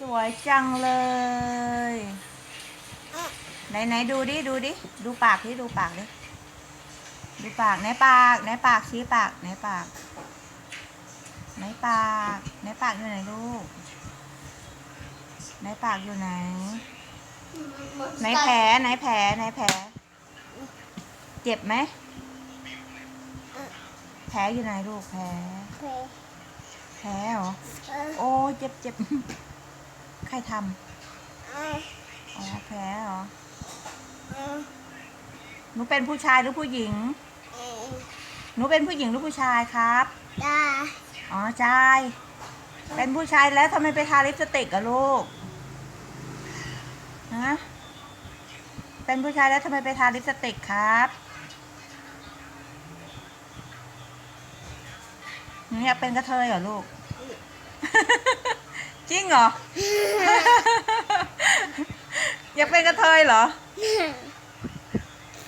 สวยจังเลย ไหนไหนดูดิ ดูดิ ดูปากดิ ดูปากดิ ดูปาก ไหนปาก ไหนปาก ชี้ปาก ไหนปาก ไหนปาก ไหนปากอยู่ไหนลูก ไหนปากอยู่ไหน ไหนแผล ไหนแผล ไหนแผล เจ็บไหม แผลอยู่ไหนลูก แผล แผลเหรอ โอ้ เจ็บเจ็บ ใครทำอ๋อแผลเหรอหนูเป็นผู้ชายหรือผู้หญิง หนูเป็นผู้หญิงหรือผู้ชายครับอ๋อใช่เป็นผู้ชายแล้วทำไมไปทาลิปสติกอะลูกฮะเป็นผู้ชายแล้วทำไมไปทาลิปสติกครับหนูอยากเป็นกระเทยเหรอลูก จริงเหรอ อยากเป็นกระเทยเหรอ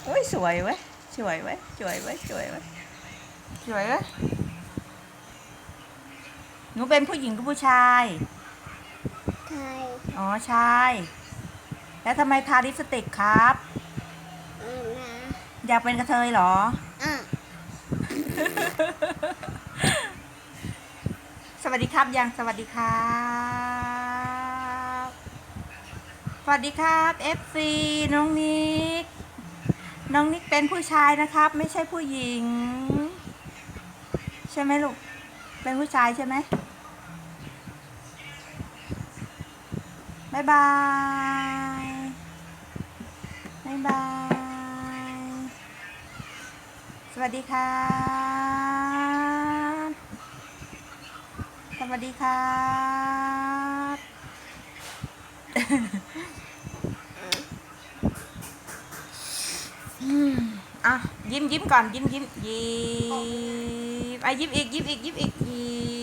อุ้ยสวยเว้ยสวยเว้ยสวยเว้ยสวยเว้ยสวยเว้ยหนูเป็นผู้หญิงหรือผู้ชายอ๋อใช่แล้วทำไมทาลิปสติกครับอยากเป็นกระเทยเหรอ ส วัสดีครับ ยังสวัสดีครับสวัสดีครับ FC น้องนิกน้องนิกเป็นผู้ชายนะครับ ไม่ใช่ผู้หญิง ใช่ไหมลูกเป็นผู้ชายใช่ไหมบายบายบายบาย สวัสดีครับ ส วัสดีครับอะยิ้มยิ้มก่อนยิ้มยิ้มยิ้มอะยิ้มอีกยิ้มอีกยิ้มอีกยิ้ม